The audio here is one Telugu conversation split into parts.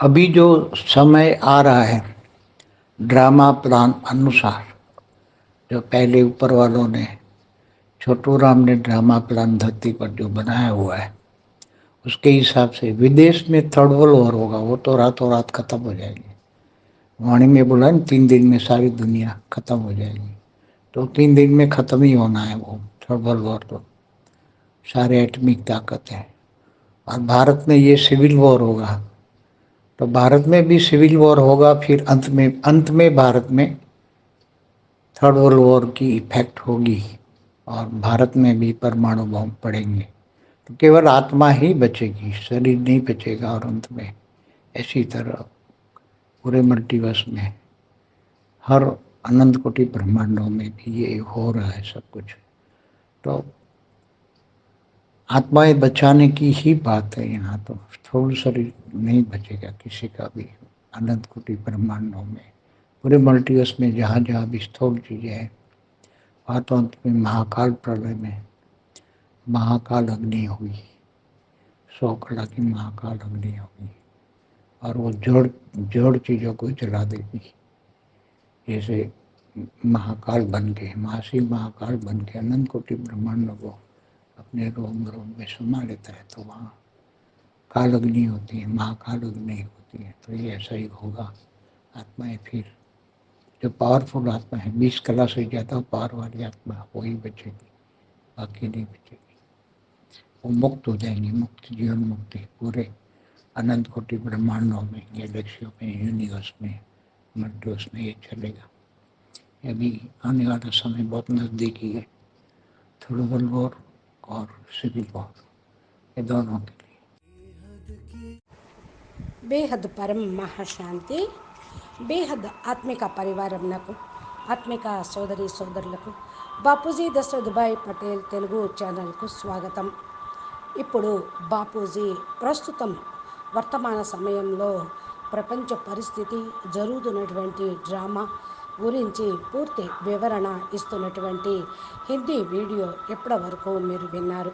अभी जो समय आ रहा है, ड्रामा प्लान अनुसार, जो पहले ऊपर वालों ने, छोटू राम ने ड्रामा प्लान धरती पर जो बनाया हुआ है, उसके हिसाब से विदेश में थर्ड वर्ल्ड वॉर होगा, वो तो रातों रात खत्म हो जाएगी। वाणी में बोला तीन दिन में सारी दुनिया खत्म हो जाएगी। तो तीन दिन में खत्म ही होना है वो थर्ड वर्ल्ड वॉर तो। सारे एटमिक ताकत है। और भारत में ये सिविल वॉर होगा तो भारत में भी सिविल वॉर होगा, फिर अंत में अंत में भारत में थर्ड वर्ल्ड वॉर की इफ़ेक्ट होगी और भारत में भी परमाणु बम पड़ेंगे। तो केवल आत्मा ही बचेगी, शरीर नहीं बचेगा और अंत में ऐसी तरह पूरे मल्टीवर्स में हर अनंत कोटि ब्रह्मांडों में भी ये हो रहा है सब कुछ। तो आत्माएँ बचाने की ही बात है यहाँ तो। स्थूल शरीर नहीं बचेगा किसी का भी अनंत कुटी ब्रह्मांडों में। पूरे मल्टीवर्स में जहाँ जहाँ भी स्थूल चीज़ें हैं तो अंत में महाकाल प्रलय में महाकाल अग्नि हुई सौ कला की महाकाल अग्नि होगी। और वो जड़ जड़ चीज़ों को जला देगी। जैसे महाकाल बन के, महाशिव महाकाल बन के, अनंत कोटि ब्रह्मांडों को अपने रोम रोम में समा लेता है तो वहाँ काल अग्नि होती है महाकाल अग्नि होती है। तो ये ऐसा ही होगा। आत्माएँ फिर, जो पावरफुल आत्मा है बीस कला से ज़्यादा पावर वाली आत्मा वही बचेगी, बाकी नहीं बचेगी। वो मुक्त हो जाएँगे, मुक्त जीवन मुक्ति पूरे अनंत कोटि ब्रह्मांडों में, गैलेक्सियों में यूनिवर्स में मल्टीवर्स में ये चलेगा। अभी आने वाला समय बहुत नज़दीकी है। थोड़ा वॉर और सिविल वॉर ये दोनों के लिए బేహద్ పరం మహాశాంతి బేహద్ ఆత్మిక పరివారంలకు ఆత్మిక సోదరి సోదరులకు బాపూజీ దశరథ్భాయ్ పటేల్ తెలుగు ఛానల్కు స్వాగతం ఇప్పుడు బాపూజీ ప్రస్తుతం వర్తమాన సమయంలో ప్రపంచ పరిస్థితి జరుగుతున్నటువంటి డ్రామా గురించి పూర్తి వివరణ ఇస్తున్నటువంటి హిందీ వీడియో ఇప్పటి వరకు మీరు విన్నారు?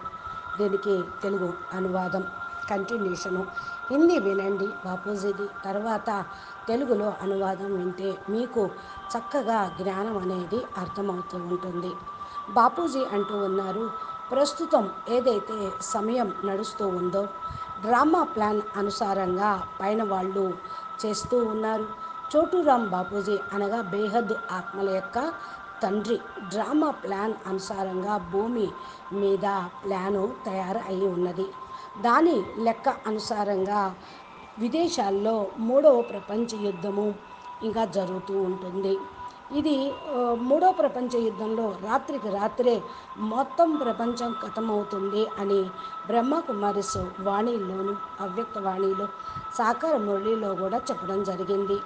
దీనికి తెలుగు అనువాదం కంటిన్యూషను. హిందీ వినండి బాపూజీది. తర్వాత తెలుగులో అనువాదం వింటే మీకు చక్కగా జ్ఞానం అనేది అర్థమవుతూ ఉంటుంది. బాపూజీ అంటూ ఉన్నారు ప్రస్తుతం ఏదైతే సమయం నడుస్తూ ఉందో డ్రామా ప్లాన్ అనుసారంగా పైన వాళ్ళు చేస్తూ ఉన్నారు. చోటూరామ్ బాపూజీ అనగా బేహద్ ఆత్మల యొక్క తండ్రి. డ్రామా ప్లాన్ అనుసారంగా భూమి మీద ప్లాను తయారు అయి ఉన్నది. దాని లెక్క అనుసారంగా విదేశాల్లో మూడవ ప్రపంచ యుద్ధము ఇంకా జరుగుతూ ఉంటుంది. ఇది మూడో ప్రపంచ యుద్ధంలో రాత్రికి రాత్రే మొత్తం ప్రపంచం ఖతమవుతుంది అని బ్రహ్మకుమారిస్ వాణిలోను అవ్యక్త వాణిలో సాకార మురళిలో కూడా చెప్పడం జరిగింది.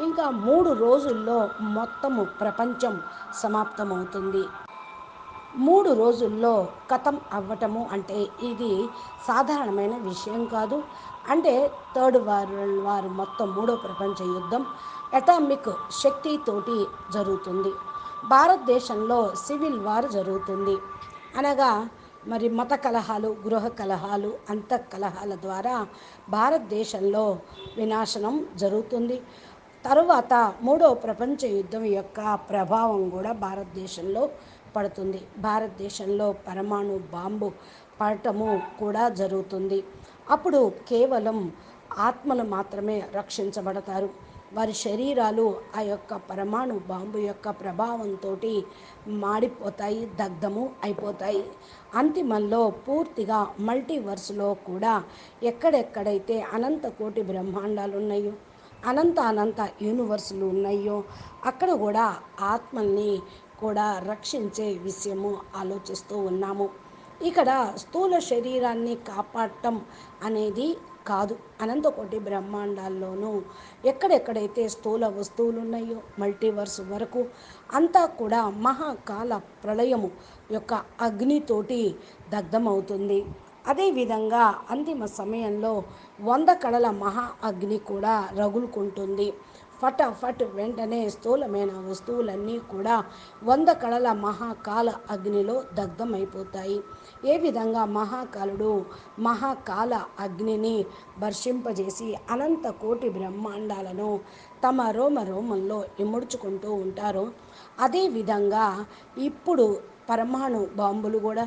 ఇంకా మూడు రోజుల్లో మొత్తము ప్రపంచం సమాప్తమవుతుంది. మూడు రోజుల్లో కథం అవ్వటము అంటే ఇది సాధారణమైన విషయం కాదు. అంటే థర్డ్ వార్ వారు మొత్తం మూడో ప్రపంచ యుద్ధం అటామిక్ శక్తితోటి జరుగుతుంది. భారతదేశంలో సివిల్ వార్ జరుగుతుంది. అనగా మరి మత కలహాలు గృహ కలహాలు అంత కలహాల ద్వారా భారతదేశంలో వినాశనం జరుగుతుంది. తరువాత మూడో ప్రపంచ యుద్ధం యొక్క ప్రభావం కూడా భారతదేశంలో పడుతుంది. భారతదేశంలో పరమాణు బాంబు పడటము కూడా జరుగుతుంది. అప్పుడు కేవలం ఆత్మలు మాత్రమే రక్షించబడతారు. వారి శరీరాలు ఆ యొక్క పరమాణు బాంబు యొక్క ప్రభావంతో మాడిపోతాయి దగ్ధము అయిపోతాయి. అంతిమంలో పూర్తిగా మల్టీవర్స్లో కూడా ఎక్కడెక్కడైతే అనంత కోటి బ్రహ్మాండాలు ఉన్నాయో అనంత అనంత యూనివర్సులు ఉన్నాయో అక్కడ కూడా ఆత్మల్ని కూడా రక్షించే విషయము ఆలోచిస్తూ ఉన్నాము. ఇక్కడ స్థూల శరీరాన్ని కాపాడటం అనేది కాదు. అనంత కోటి బ్రహ్మాండాల్లోనూ ఎక్కడెక్కడైతే స్థూల వస్తువులు ఉన్నాయో మల్టీవర్స్ వరకు అంతా కూడా మహాకాల ప్రళయము యొక్క అగ్నితోటి దగ్ధమవుతుంది. అదేవిధంగా అంతిమ సమయంలో వంద కళల మహా అగ్ని కూడా రగులుకుంటుంది. ఫటాఫట్ వెంటనే స్థూలమైన వస్తువులన్నీ కూడా వంద కళల మహాకాల అగ్నిలో దగ్ధమైపోతాయి. ఏ విధంగా మహాకాలుడు మహాకాల అగ్నిని వర్షింపజేసి అనంత కోటి బ్రహ్మాండాలను తమ రోమ రోమంలో ఇముడ్చుకుంటూ ఉంటారు అదేవిధంగా ఇప్పుడు పరమాణు బాంబులు కూడా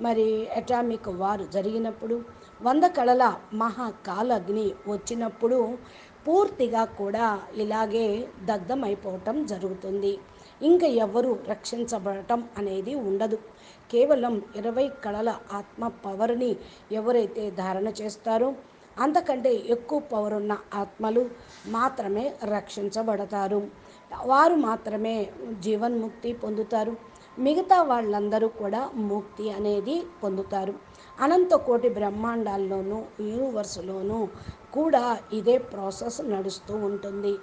మరి అటామిక్ వార్ జరిగినప్పుడు వంద కళల మహాకాలగ్ని వచ్చినప్పుడు పూర్తిగా కూడా ఇలాగే దగ్ధమైపోవటం జరుగుతుంది. ఇంకా ఎవరు రక్షించబడటం అనేది ఉండదు. కేవలం ఇరవై కళల ఆత్మ పవర్ని ఎవరైతే ధారణ చేస్తారో అంతకంటే ఎక్కువ పవర్ ఉన్న ఆత్మలు మాత్రమే రక్షించబడతారు. వారు మాత్రమే జీవన్ముక్తి పొందుతారు. మిగతా వాళ్ళందరూ కూడా ముక్తి అనేది పొందుతారు. అనంత కోటి బ్రహ్మాండాల్లోనూ యూనివర్స్లోనూ కూడా ఇదే ప్రాసెస్ నడుస్తూ ఉంటుంది.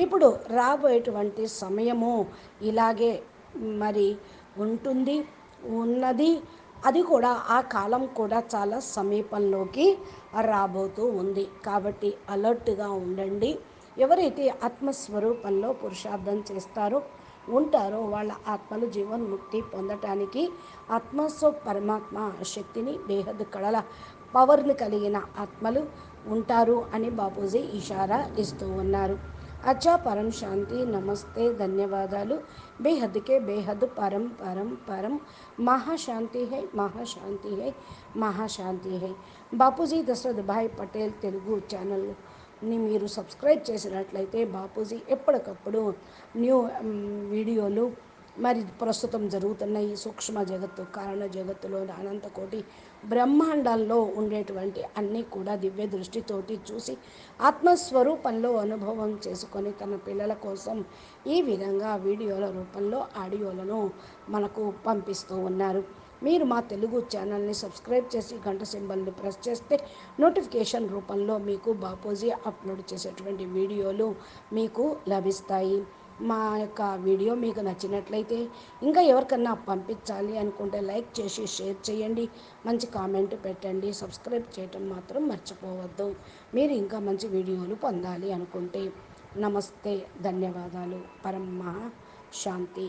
ఇప్పుడు రాబోయేటువంటి సమయము ఇలాగే మరి ఉంటుంది ఉన్నది. అది కూడా ఆ కాలం కూడా చాలా సమీపంలోకి రాబోతూ ఉంది. కాబట్టి అలర్ట్గా ఉండండి. ఎవరైతే ఆత్మస్వరూపంలో పురుషార్థం చేస్తారో ఉంటారో వాళ్ళ ఆత్మలు జీవన్ముక్తి పొందటానికి ఆత్మస్వ పరమాత్మ శక్తిని బేహద్ కళల పవర్ని కలిగిన ఆత్మలు ఉంటారు అని బాపూజీ ఇషారా ఇస్తూ ఉన్నారు. అచ్చా పరం శాంతి నమస్తే ధన్యవాదాలు. బేహద్కే బేహద్ పరం పరం పరం. మహాశాంతి హై మహాశాంతి హై మహాశాంతి హై. బాపూజీ దశరథ్ భాయ్ పటేల్ తెలుగు ఛానల్ ని మీరు సబ్స్క్రైబ్ చేసినట్లయితే బాపూజీ ఎప్పటికప్పుడు న్యూ వీడియోలు మరి ప్రస్తుతం జరుగుతున్న ఈ సూక్ష్మ జగత్తు కారణ జగత్తులో అనంతకోటి బ్రహ్మాండాల్లో ఉండేటువంటి అన్నీ కూడా దివ్య దృష్టితోటి చూసి ఆత్మస్వరూపంలో అనుభవం చేసుకొని తన పిల్లల కోసం ఈ విధంగా వీడియోల రూపంలో ఆడియోలను మనకు పంపిస్తూ ఉన్నారు. మీరు మా తెలుగు ఛానల్ని సబ్స్క్రైబ్ చేసి గంట సింబల్ని ప్రెస్ చేస్తే నోటిఫికేషన్ రూపంలో మీకు బాపూజీ అప్లోడ్ చేసేటువంటి వీడియోలు మీకు లభిస్తాయి. మా యొక్క వీడియో మీకు నచ్చినట్లయితే ఇంకా ఎవరికన్నా పంపించాలి అనుకుంటే లైక్ చేసి షేర్ చేయండి. మంచి కామెంట్ పెట్టండి. సబ్స్క్రైబ్ చేయటం మాత్రం మర్చిపోవద్దు. మీరు ఇంకా మంచి వీడియోలు పొందాలి అనుకుంటే నమస్తే ధన్యవాదాలు. పరమ శాంతి.